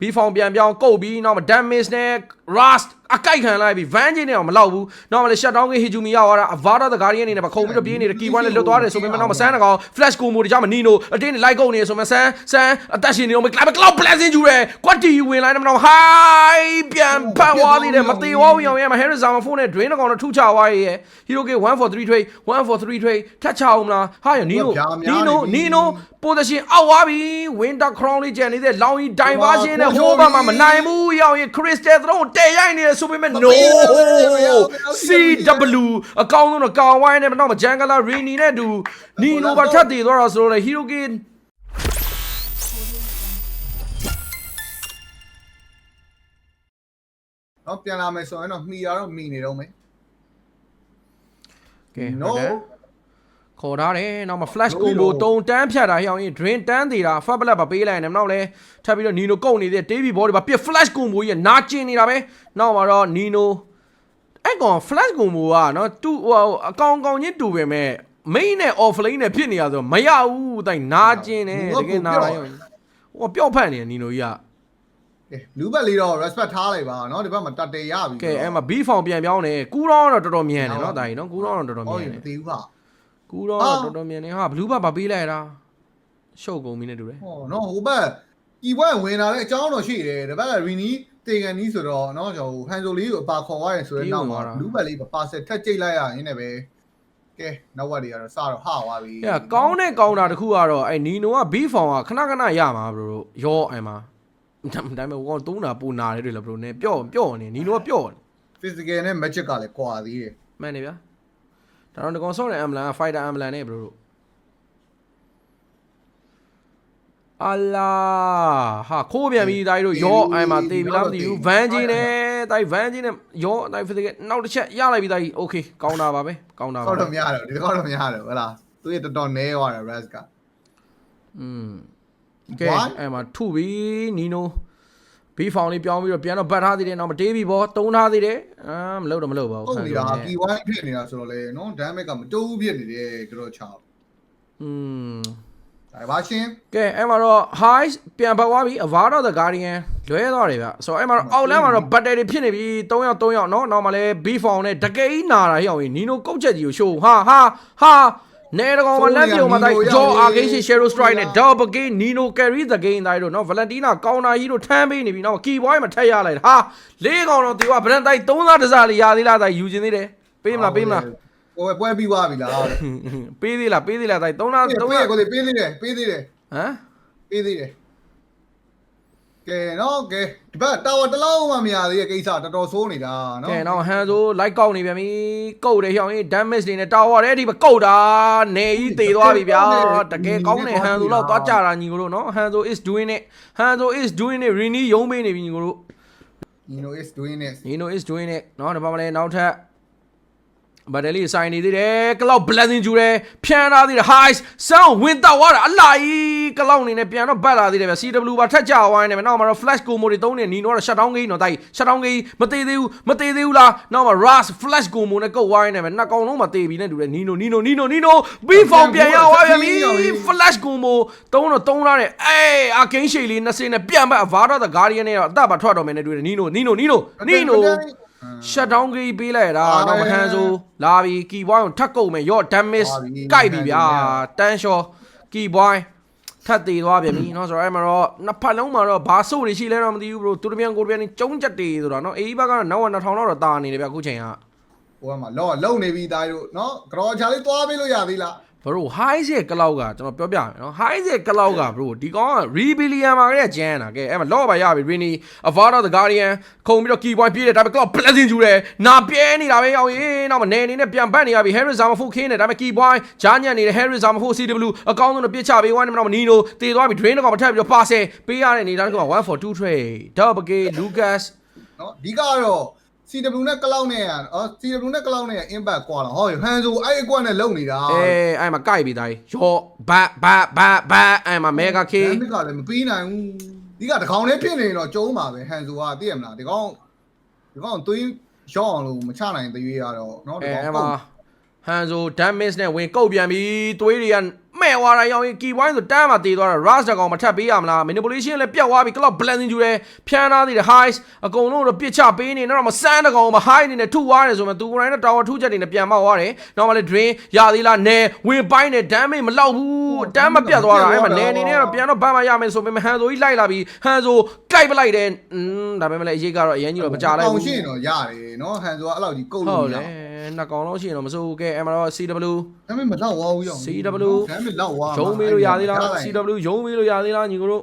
ဘီဖောင်ပြန်ပြောင်းကုတ်ပြီးနောက်မှာ damage နဲ့ rust အကိုက်ခံလိုက်ပြီး van ချင်းနဲ့တော့မလောက်ဘူးနောက်မှာလေ shutdown က hijumi ရောက်သွားတာ avada the guardian အနေနဲ့ပခုံပြီးတော့ပြေးနေတဲ့ key point နဲ့လွတ်သွားတယ်ဆိုပေမဲ့နောက်မှာဆန်းတကောင် flash combo တွေကြောင့်မနီနိုအတင်းနဲ့လိုက်ကုန်နေဆိုမှဆန်းဆန်းအသက်ရှင်နေတော့မ cloud cloud blessing ကျူတယ် quality ဝင်လိုက်တယ်မတော့ high ပြန်ဖတ်သွားသေးတယ်မသေးဝဘူးအောင်ရဲ့မ harris zama phone နဲ့ drain တကောင်တော့ထုချသွားရဲ့ hero k 1 for 3 trade 1 for 3 trade ထတ်ချအောင်မလားဟာရနီနိုနီနိုနီနို position အောက်သွားပြီ winter crown လေးကျန်နေတဲ့လောင်ကြီး diversion နဲ့ဟိုးဘက်မှာမနိုင်ဘူးရောက်ရင် crystal throne တဲရိုက်နေတယ်ဆိုပေမဲ့ no CW အကောင်းဆုံးတော့ကောင်ဝိုင်းနဲ့မတော့မဂျန်ဂလာရီနီနဲ့တူနီနိုဘာထပ်တည်သွားတာဆိုတော့လေ hero game နော်ပြန်လာမယ်ဆိုရင်တော့မှီရတော့မှီနေတော့မယ်ကဲ No ဟုတ်တယ် ခေါ်ထားတယ်နောက်မှာ flash combo တုံတန်းဖြတ်တာဟျောင်းရင် drain တန်းသေးတာ fab black ပါပေးလိုက်တယ်နောက်လဲထပ်ပြီးတော့ nino ကုတ်နေတဲ့ TV ball တွေပါပြ flash combo ကြီးကနာကျင်နေတာပဲနောက်မှာတော့ nino အဲ့ကောင် flash combo ကနော်တူဟိုအကောင်ကောင်ချင်းတူပဲမဲ့ main နဲ့ off lane နဲ့ဖြစ်နေရဆိုမရဘူးတိုင်နာကျင်တယ်တကယ်နာလာရောဟိုပျောက်ဖက်နေတယ် nino ကြီးကကဲလူဘက်လေးတော့ respect ထားလိုက်ပါနော်ဒီဘက်မှာတတ်တယ်ရပြီကဲအဲ့မှာ B form ပြန်ပြောင်းတယ်ကူတော့တော့တော်တော်မြန်တယ်နော်ဒါကြီးနော်ကူတော့တော့တော်တော်ဟောမြန်မတယ်သိဘူးဟာ ကူတော့တော့တော်တော်မြန်နေဟာဘလူးဘတ်ပါပေးလိုက်တာရှုပ်ကုန်ပြီနဲ့တူတယ်ဟောနော်ဟိုဘက်ဤဘက်ဝင်လာတဲ့အကြောင်းတော့ရှိတယ်ဒီဘက်ကရီနီတေကန်နီးဆိုတော့နော်ကျွန်တော်ဟန်ဆိုလေးကိုအပါခေါ်သွားရင်ဆိုရင်နောက်မှာလူဘက်လေးပါဆက်ထက်ကြိတ်လိုက်ရရင်လည်းပဲကဲနောက်ဝက်တွေကတော့စတော့ဟာသွားပြီအဲ့ကောင်းတဲ့ကောင်းတာတစ်ခုကတော့အဲ့နီနိုက B form ကခဏခဏရမှာဘရိုရောအဲ့မှာဒါပေမဲ့ဟိုကသုံးတာပူနာတယ်တွေ့လားဘရိုနဲ့ပျော့ပျော့နေနီနိုကပျော့နေ physical နဲ့ magic ကလည်းကွာသေးတယ်မှန်တယ်ဗျာ ဒါတော့ဒီကောင်ဆော့တဲ့ ambulance fighter ambulance နဲ့ဘရိုအလာဟာခိုးပြန်ပြီတိုင်းတို့ရောအိုင်မှာတေးပြီလားမသိဘူးဗန်ဂျင်းနဲ့တိုင်းဗန်ဂျင်းနဲ့ရောတိုင်း physical နောက်တစ်ချက်ရလိုက်ပြီတိုင်း okay ကောင်းတာပါပဲကောင်းတာပါကောက်ပဲတော့မရတော့ဒီကောက်တော့မရတော့ဟုတ်လားသူရတော်တော်နဲသွားတယ် res ကอืมကဲ Why? အဲ့မှာထုပြီးနီနို ဘီဖောင်လေးပြောင်းပြီးတော့ပြန်တော့ပတ်ထားသေးတယ်နော်မတေးပြီဘောတုံးထားသေးတယ်အာမလုပ်တော့မလုပ်ပါဘူးဟုတ်ပြီလားကီဝိုင်းဖြစ်နေတာဆိုတော့လေနော်ဒမ်မက်ကမတိုးဘူးဖြစ်နေတယ်ကတော့ချာอืมဒါပါရှင်ကဲအဲ့မှာတော့ high ပြန်ပတ်သွားပြီ avar of the guardian လွဲသွားတယ်ဗျဆိုတော့အဲ့မှာတော့အောက်လမ်းမှာတော့ battery ဖြစ်နေပြီ3ယောက်3ယောက်နော်နောက်မှာလဲ b form နဲ့တကယ်ကြီးနာတာဟိအောင်နီနိုကုတ်ချက်ကြီးကိုရှိုးဟာဟာဟာ နေရကောင်မှာလက်ပြုံမှာတိုက်ဂျော်အာဂိရှိရှယ်ရိုစထရိုက်နဲ့ဒေါ်ဘဂိနီနိုကယ်ရီသဂိန်တိုင်းတို့နော်ဗလန်တီနာကောင်နာကြီးတို့ထမ်းပေးနေပြီနော်ကီဘွိုင်းမှာထက်ရလိုက်ဟာလေးကောင်တော့ဒီကဗရန်တိုက်၃စားတစ်စားလေးရသေးလားတိုက်ယူခြင်းသေးတယ်ပေးမလားပေးမလားပွဲပွဲပြီးသွားပြီလားပေးသေးလားပေးသေးလားတိုက်၃စား၃ရက်ကိုပေးသေးတယ်ပေးသေးတယ်ဟမ်ပေးသေးတယ် ကဲနော်ကဲဒီဘက်တာဝါတစ်လုံးမှမရသေးရဲ့ကိစ္စတော်တော်ဆိုးနေတာနော်ကဲတော့ဟန်ဆိုလိုက်ကောက်နေပြန်ပြီကုတ်တယ်ဟျောင်းကြီး damage တွေနဲ့တာဝါတဲ့ဒီဘက်ကုတ်တာနေကြီးတေသွားပြီဗျာတကယ်ကောင်းတဲ့ဟန်ဆိုတော့သွားကြတာညီကိုတို့နော်ဟန်ဆို is doing it ဟန်ဆို is doing it rini ရုံးပေးနေပြီညီကိုတို့ Nino is doing it Nino is doing it နော်ဒီဘက်မှာလည်းနောက်ထပ် ဘတ်တလီဆိုင်နေသေးတယ်ကလောက် blessing ကျူတယ်ဖြန်းထားသေးတယ် highs sound ဝင်တော့သွားတာအလာကြီးကလောက်နေနဲ့ပြန်တော့ဘတ်လာသေးတယ်ဗျ CW ပါထက်ကြဝိုင်းနေမယ်နောက်မှာတော့ flash combo တွေသုံးနေ Nino ကတော့ shutdown game တော့တိုက် shutdown game မသေးသေးဘူးမသေးသေးဘူးလားနောက်မှာ Ras flash combo နဲ့ကုတ်ဝိုင်းနေမယ်နှစ်ကောင်လုံးမှာတေးပြီနဲ့တူတယ် Nino Nino Nino Nino B form ပြန်ရသွားပြန်ပြီ flash combo သုံးတော့သုံးထားတယ်အေး arcane shade လေးနှစ်စင်းနဲ့ပြန်ပတ် Avada the Guardian နဲ့တော့အသက်ပါထွက်တော့မယ်နဲ့တူတယ် Nino Nino Nino Nino shut down ကြီးပေးလိုက်တာတော့မဟန်ဆိုလာပြီ key boy ကိုထပ်ကုတ်မယ်ရော့ damage ကိုက်ပြီဗျာတန်းလျှော key boy ထပ်သေးသွားပြန်ပြီเนาะဆိုတော့အဲ့မှာတော့နှစ်ဖက်လုံးမှာတော့ဘာဆို့တွေရှိလဲတော့မသိဘူး bro သူတပြန်ကိုတပြန်ကျုံးချက်တေးဆိုတာเนาะအေးဘက်ကတော့နောက်ဝ2000လောက်တော့တာနေတယ်ဗျအခုချိန်က ဟိုကမှာလောလုံနေပြီသားတို့နော်ကြောချာလေးသွားပေးလို့ရသေးလား ဘရို high ရဲ့ကလောက်ကကျွန်တော်ပြောပြမယ်နော် high ရဲ့ကလောက်ကဘရိုဒီကောင်က rebellion မှာကကျန်တာကဲအဲ့မှာလော့ပါရပြီ rini avada the guardian ခုံပြီးတော့ key point ပြေးတယ်ဒါပေမဲ့ clock blessing ယူတယ်နာပြဲနေတာပဲရောက်ရင်နောက်မှနေနေနဲ့ပြန်ပတ်နေရပြီ harris armor 4 king နဲ့ဒါပေမဲ့ key point ဂျာညံ့နေတဲ့ harris armor 4 cw အကောင်းဆုံးတော့ပြစ်ချပေးဝိုင်းနေမှာတော့ nino တေသွားပြီ drain တော့မထပ်ပြီးတော့ pass ပေးရတဲ့အနေသားကောင်1 for 2 trade double gate lucas နော်အဓိကတော့ CW နဲ့ cloud နဲ့အော် CW နဲ့ cloud နဲ့ impact ကွာလာဟောဟန်ဆိုအဲ့အကွက်နဲ့လုံနေတာအဲအဲ့မှာကိုက်ပြီတိုင်းရောဘတ်ဘတ်ဘတ်ဘတ်အဲ့မှာ mega k ဒါကလည်းမပြီးနိုင်ဘူးဒီကတကောင်လေးဖြစ်နေတော့ကျုံးပါပဲဟန်ဆိုကသိရမလားဒီကောင်ဒီကောင်သွေးရော့အောင်လို့မချနိုင်သေးရတော့နော်ဒီအဲကောင်အဲ့မှာဟန်ဆို damage နဲ့ဝင်ကုတ်ပြန်ပြီသွေးတွေက မဲမဲ့သွားတာရောင်းရင်ကီဝိုင်းဆိုတန်းမှာတည်သွားတာ rush တကောင်မထပ်ပေးရမလား manipulation လည်းပြတ်သွားပြီ cloud blessing ယူတယ်ဖြန်းထားသေးတယ် highs အကုန်လုံးတော့ပြစ်ချပေးနေတော့မစမ်းတကောင်မ high နေနဲ့ထုသွားတယ်ဆိုမှသူကိုယ်တိုင်နဲ့ tower ထုချက်တွေနဲ့ပြန်မောက်သွားတယ်နောက်မှလည်း drain ရသေးလားနဲဝင်ပိုင်းနဲ့ damage မလောက်ဘူးတန်းမပြတ်သွားတာအဲ့မှာနဲနေနဲ့တော့ပြန်တော့ဘမ်းမရမယ်ဆိုပေမဲ့ဟန်ဆိုကြီးလိုက်လာပြီဟန်ဆိုကြိုက်ပလိုက်တယ်อืมဒါပေမဲ့လည်းအရေးကတော့အရင်ကြီးတော့မကြလိုက်အောင်ဘူးရှင်းတော့ရတယ်နော်ဟန်ဆိုတာအဲ့လောက်ကြီးကုတ်ဟုလို့တ်မရလေဘူးနှစ်ကောင်လုံးရှိရင်တော့မစိုးဘူးကဲအဲ့မှာတော့ CW ဒါပေမဲ့မလောက်ဝါဘူးရော CW ဒါပေမဲ့လောက်ဝါရုံးမေးလို့ရသေးလား CW ရုံးမေးလို့ရသေးလားညီကိုတို့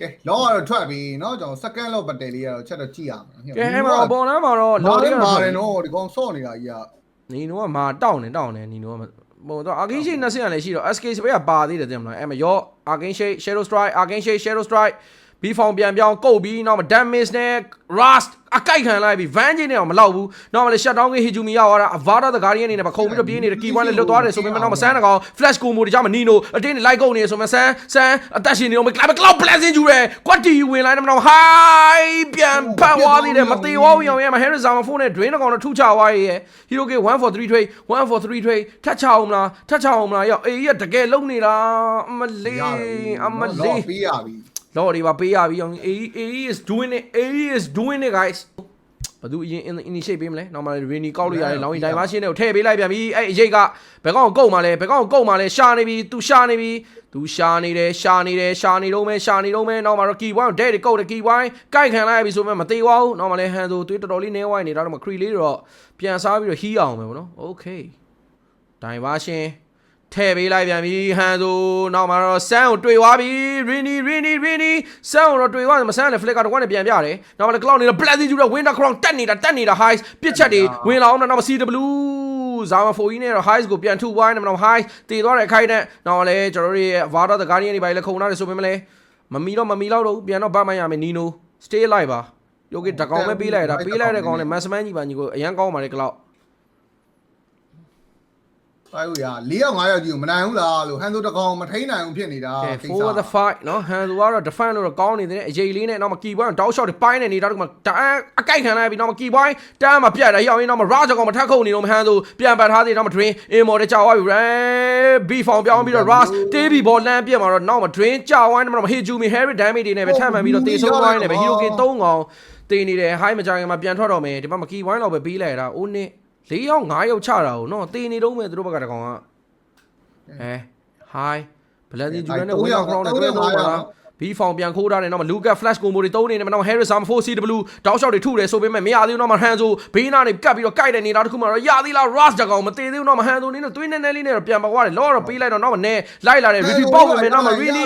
ကဲလောကတော့ထွက်ပြီနော်ကျွန်တော် second လောက်ပတ်တယ်လေးကတော့ချက်တော့ကြည့်ရမယ်ကဲအဲ့မှာတော့ပေါ်နှမ်းမှာတော့လောလော််လေးလေးကတော့ပါတယ်နော်ဒီကောင်စော့နေတာကြီးကနီနိုကမာတောက်နေတောက်နေနီနိုကဟိုတော့အာကင်းရှိနှစ်ဆင့်ရလည်းရှိတော့ SK စပယ်ကပါသေးတယ်တင်မလားအဲ့မှာရောအာကင်းရှိ Shadow Strike အာကင်းရှိ Shadow Strike ဘီဖောင်ပြန်ပြောင်းကုတ်ပြီးနောက်မှာ damage နဲ့ rust အကိုက်ခံလိုက်ပြီး van ချင်းနဲ့တော့မလောက်ဘူးနောက်မှလည်း shutdown က hijumi ရောက်သွားတာ avada the guardian အနေနဲ့ပခုံပြီးတော့ပြေးနေတဲ့ key point နဲ့လွတ်သွားတယ်ဆိုပေမဲ့နောက်မှာဆန်းတကောင် flash combo တွေကြောင့်မနီနိုအတင်းနဲ့လိုက်ကုန်နေဆိုမှဆန်းဆန်းအသက်ရှင်နေတော့မ cloud cloud blessing ယူတယ် quad t ဝင်လိုက်တယ်မနော် high ပြန်ဖတ်သွားသေးတယ်မသေးဝေါအောင်ရဲ့မှာ harris zama phone နဲ့ drain တကောင်တော့ထုချသွားရဲ့ hero k 1 for 3 trade 1 for 3 trade ထတ်ချအောင်မလားထတ်ချအောင်မလားရောက်အေးရတကယ်လုံနေတာအမလေးအမလေးပေးရပြီ လော်ဒီပါပေးရပြီအောင် AE AE is doing it AE is doing it guys ဘသူအရင် initiate ပေးမလဲနောက်မှ rainy ကောက်လို့ရတယ်လောင်းရင်ဒိုင်မာရှင်းတွေကိုထည့်ပေးလိုက်ပြန်ပြီအဲ့အရေးကဘယ်ကောင်ကိုကုတ်မှလဲဘယ်ကောင်ကိုကုတ်မှလဲရှာနေပြီ तू ရှာနေပြီ तू ရှာနေတယ်ရှာနေတယ်ရှာနေတော့မဲရှာနေတော့မဲနောက်မှတော့ key point ဒဲတွေကုတ်တယ် key point ကိုက်ခံလိုက်ပြီဆိုမှမသေးပါဘူးနောက်မှလည်း hand ဆိုသွေးတော်တော်လေးနေဝိုင်းနေတော့မှ cree လေးတော့ပြန်စားပြီးတော့ heal အောင်ပဲဗောနော် okay ဒို င်မာရှင်းထဲ့ပေးလိုက်ပြန်ပြီဟန်ဆိုနောက်မှာတော့ဆန်းကိုတွေ့သွားပြီ Rini Rini Rini ဆန်းကိုတော့တွေ့သွားတယ်မဆန်းလည်း flicker တော့ကနေပြန်ပြတယ်နောက်မှာလည်း cloud နေတဲ့ blessing ကျူတဲ့ winter crown တက်နေတာတက်နေတာ highs ပြစ်ချက်တွေဝင်လာအောင်နောက်မှာ CW ဇာမဖိုကြီးနဲ့တော့ highs ကိုပြန်ထုသွားတယ်နောက် highs တည်သွားတဲ့အခိုက်နဲ့နောက်လည်းကျွန်တော်တို့ရဲ့ Vada the Guardian တွေပါလေခုံထားတယ်ဆိုပေမဲ့လည်းမမီတော့မမီတော့တော့ဘူးပြန်တော့ဗတ်မရမယ် Nino stay alive ပါယောဂီတကောင်ပဲပေးလိုက်တာပေးလိုက်တဲ့ကောင်နဲ့ massman ကြီးပါညီကိုအရန်ကောင်းပါလေ cloud တိုင်းဦးရ၄ယောက်၅ယောက်ကြီးကိုမနိုင်ဘူးလားလို့ဟန်ဆိုတကောင်မထိန်နိုင်ဘူးဖြစ်နေတာကဲကိစ္စ for the fight နော်ဟန်သူကတော့ defend လို့တော့ကောင်းနေတယ်အရေးလေးနဲ့နောက်မှာ key point တောက် shot တွေပိုင်းနေနေတော့ဒီမှာတန်းအကိုက်ခံလိုက်ပြီးနောက်မှာ key point တန်းမှာပြတ်တယ်ရောက်ရင်နောက်မှာ raj ကောင်မထက်ခုန်နေတော့မဟန်သူပြန်ပတ်ထားသေးတယ်နောက်မှာ drain immortal ကြောက်သွားပြီ ray b form ပြောင်းပြီးတော့ raj တေးပြီးဘောလမ်းပြတ်မှာတော့နောက်မှာ drain ကြောက်ဝိုင်းနောက်မှာ hejumi harry damage တွေနဲ့ပဲထပ်မှန်ပြီးတော့တေဆုံးသွားနေပဲ hero king 3កောင်တေးနေတယ် high မကြခင်မှာပြန်ထွက်တော့မယ်ဒီမှာ key point လောက်ပဲပြီးလိုက်တာအိုးနစ် ၄ယောက်၅ယောက်ချတာကိုနော်တေးနေတော့မယ်သူတို့ဘက်ကတကောင်ကအဲ hi ဘလန်ဒီဂျူရန်နဲ့ဝင်းအောင်ခေါင်းနဲ့တွဲတော့ပါလား ဘီဖောင်ပြန်ခိုးထားတယ်နော်မလူကတ် flash combo တွေတုံးနေတယ်မနော် Harris Arm 4CW တောက်လျှောက်တွေထုတယ်ဆိုပေမဲ့မရသေးဘူးနော်မဟန်ဆိုဘေးနာနေကတ်ပြီးတော့ကြိုက်တယ်နေတာတခုမှတော့ရသေးလား Ross တကောင်မသေးသေးဘူးနော်မဟန်ဆိုနေနဲ့သွေးနဲနဲလေးနဲ့တော့ပြန်ပါသွားတယ်လောတော့ပေးလိုက်တော့နော်မနဲလိုက်လာတယ် Ricky ပေါက်ဝင်မယ်နော်မ Really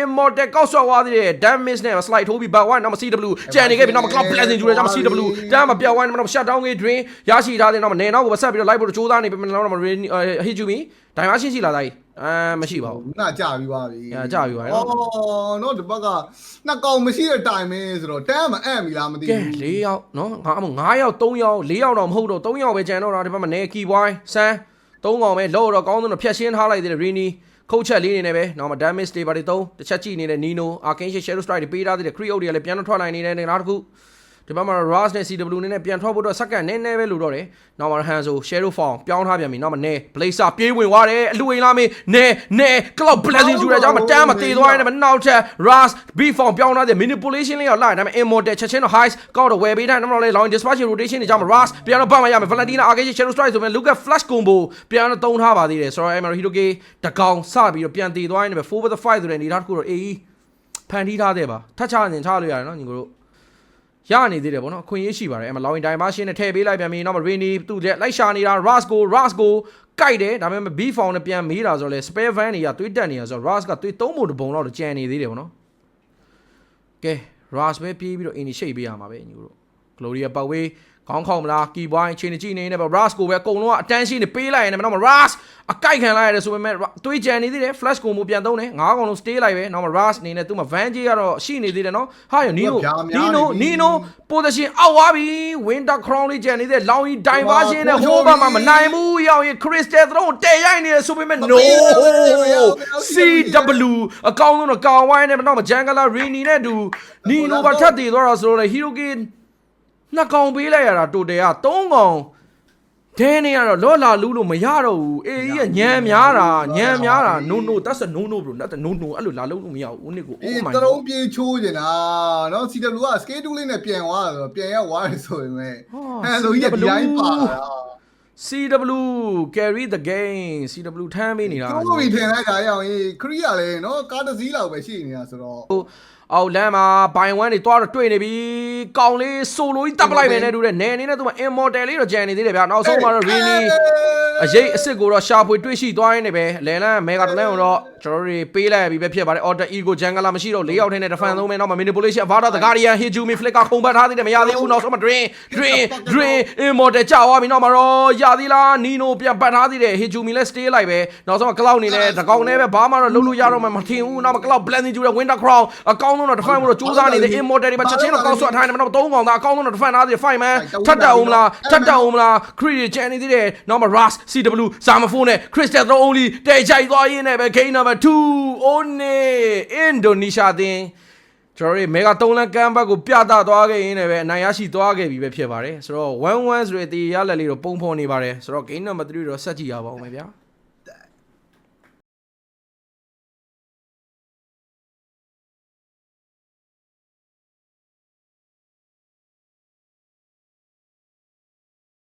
Immortal ကောက်ဆော့သွားသေးတယ် damage နဲ့ slide ထိုးပြီး back one နော်မ CW ကြံနေခဲ့ပြီနော်မ cloud blessing ဂျူတယ်နော်မ CW တမ်းမပြောင်းဝိုင်းနော် shut down ကြီး drain ရရှိထားတယ်နော်မနဲနောက်ကိုဆက်ပြီးတော့ live ဖို့ကြိုးစားနေပြီမနော်မ Really hit you me ဒိုင်မရှင်းရှိလာသားကြီး အဲမရှိပါဘူးနာကြပြီးပါပြီအဲကြာပြီပါနော်အော်နော်ဒီဘက်ကနှစ်ကောင်မရှိတဲ့တိုင်မင်းဆိုတော့တန်းမအံ့ပြီလားမသိကဲဘူး၄ယောက်နော်ငါအမ9ယောက်3ယောက်4ယောက်တော့မဟုတ်တော့3ယောက်ပဲကျန်တော့တာဒီဘက်မှာနေကီဘွိုင်းဆန်း3ကောင်ပဲလောတော့ကောင်းတော့ဖြတ်ရှင်းထားလိုက်သေးတယ်ရီနီခုတ်ချက်လေးနေနေပဲနောက်မှာ damage တွေပါတွေ3တစ်ချက်ကြည့်နေတဲ့ Nino Arcane Shadow Strike တွေပေးထားသေးတယ် Creo တွေကလည်းပြန်တော့ထွက်နိုင်နေတဲ့နောက်တစ်ခု ဒီဘက်မှာ Ross နဲ့ CW နဲ့ပြန်ထွက်ဖို့တော့စက္ကန့်နည်းနည်းပဲလိုတော့တယ်။နောက်မှာ Hanzo Shadow Form ပြောင်းထားပြန်ပြီ။နောက်မှာ Ne Blazer ပြေးဝင်သွားတယ်။အလူဝင်လာမင်း Ne Ne Cloud Blessing ယူတဲ့ကြောင့်မတမ်းမသေးသွားတယ်။နောက်ထပ် Ross B Form ပြောင်းထားတဲ့ Manipulation လေးရောက်လာတယ်။ဒါပေမဲ့ Immortal ချက်ချင်းတော့ Highs ကောက်တော့ဝယ်ပေးထားတယ်။နောက်တော့လေ Long Dispatch Rotation တွေကြောင့် Ross ပြန်တော့ပတ်မှရမယ်။ Valentina Arcane Shadow Strike ဆိုပေမဲ့ Lucas Flash Combo ပြန်တော့တုံးထားပါသေးတယ်။ဆိုတော့ Emery Hiroki တကောင်စပြီးတော့ပြန်တည်သွားနေတယ်။4 with the 5ဆိုတဲ့အနေထားတစ်ခုတော့ AE ဖန်တီးထားတဲ့ပါ။ထပ်ချရင်ချလို့ရတယ်နော်ညီကိုတို့ ရနေသေးတယ်ဗောနော်အခွင့်အရေးရှိပါတယ်အဲ့မှာလောင်ရင်ဒိုင်မာရှင်းနဲ့ထည့်ပေးလိုက်ပြန်ပြီနောက်မှာ Rainy သူ့လက်လိုက်ရှာနေတာ Rasco Rasco ကြိုက်တယ်ဒါပေမဲ့ B Found နဲ့ပြန်မေးတာဆိုတော့လေ Spare Van တွေကသွေးတက်နေတာဆိုတော့ Ras ကသွေးသုံးပုံတစ်ပုံလောက်ကြံနေသေးတယ်ဗောနော်ကဲ Ras ပဲပြေးပြီးတော့ initiate ပေးရမှာပဲညီတို့ Gloria ပတ်ဝေး ခေါင်းခေါက်မလားကီဘွိုင်းချင်းကြည့်နေနေပဲ Ras ကိုပဲအကုန်လုံးကအတန်းရှင်းနေပေးလိုက်ရင်လည်းနောက်မှာ Ras အကြိုက်ခံလိုက်ရတယ်ဆိုပေမဲ့သွေးကြံနေသေးတယ် Flash ကိုမပြန်သုံးတယ်ငါးကောင်လုံး stay လိုက်ပဲနောက်မှာ Ras အနေနဲ့သူ့မှာ Van J ကတော့ရှိနေသေးတယ်နော်ဟာယောနီနိုနီနိုနီနို position အောက်သွားပြီ Winter Crown လေးကြံနေတဲ့လောင်ကြီး diversion နဲ့ဟိုးဘက်မှာမနိုင်ဘူးရောက်ရင် Crystal Throne တဲရိုက်နေတယ်ဆိုပေမဲ့ no CW အကောင်းဆုံးတော့ကောင်ဝိုင်းနဲ့နောက်မှာ Jungler Rini နဲ့တူနီနိုပါထပ်တည်သွားတာဆိုတော့လေ Hero King နှစ်ကောင်ပေးလိုက်ရတာတိုတယ်က3ကောင်ဒဲနေကတော့လော့လာလူးလို့မရတော့ဘူးအေးကြီးကညံများတာညံများတာ no no that's a no no bro that's a no no အဲ့လိုလာလုံးလို့မရဘူးဦးနစ်ကိုအေး oh my တရုံးပြေးချိုးနေတာနော် CW က skate 2လေးနဲ့ပြန်သွားတာဆိုတော့ပြန်ရောက်သွားတယ်ဆိုရင်ပဲဟန်လိုကြီးကဒီတိုင်းပါတာ CW carry the game CW ထမ်းပေးနေတာသူတို့ပြီးထင်လိုက်တာရအောင်အေးခရီးကလည်းနော်ကားတစ်စီးလောက်ပဲရှိနေတာဆိုတော့အောက်လမ်းမှာဘိုင်ဝမ်တွေတွားတော့တွေ့နေပြီ ကောင်းလေးဆိုလိုကြီးတပ်ပလိုက်မယ်နဲ့တူတဲ့နယ်အနေနဲ့သူက immortal လေးတော့ကြံနေသေးတယ်ဗျာနောက်ဆုံးမှာတော့ Rini အရေးအစ်စ်ကိုတော့ရှာဖွေတွေ့ရှိသွားရင်းနဲ့ပဲလဲလန်းမေဂါတလန်ကိုတော့ကျွန်တော်တို့တွေပေးလိုက်ပြီပဲဖြစ်ပါတယ် Order Ego Jungle မရှိတော့၄ယောက်ထဲနဲ့ defend သုံးမယ်နောက်မှာ manipulation Vada the Guardian Hijumi Flicker ခုံပတ်ထားသေးတယ်မရသေးဘူးနောက်ဆုံးမှာ Drain Drain Drain Immortal ကြာသွားပြီနောက်မှာတော့ရသေးလား Nino ပြန်ပတ်ထားသေးတယ် Hijumi လည်း stay လိုက်ပဲနောက်ဆုံးမှာ Cloud အနေနဲ့တကောင်နဲ့ပဲဘာမှတော့လုံးလို့ရတော့မှမထင်ဘူးနောက်မှာ Cloud Blending ကျူတဲ့ Winter Crown အကောင်းဆုံးတော့ defend ဖို့တော့စူးစမ်းနေတဲ့ Immortal တွေမှာချက်ချင်းတော့ကောက်ဆွတ်ထားနေမှာတော့သုံးကောင်သားအကောင်းဆုံးတော့ defend ထားသေးတယ် fight man ထပ်တက်အောင်မလားထပ်တက်အောင်မလား Creed ကျန်နေသေးတယ်နောက်မှာ Ras CW ဇာမဖုန်းနဲ့ Crystal Throw Only တဲချိုက်သွားရင်းနဲ့ပဲ game number 2 One Indonesia တင်ကျွန်တော်တို့မေဂါ3လန်ကမ်ဘတ်ကိုပြသသွားခဲ့ရင်းနဲ့ပဲအနိုင်ရရှိသွားခဲ့ပြီပဲဖြစ်ပါတယ်ဆိုတော့1-1ဆိုတဲ့တီရလက်လေးတော့ပုံဖော်နေပါတယ်ဆိုတော့ game number 3တော့ဆက်ကြည့်ရပါဦးမယ်ဗျာ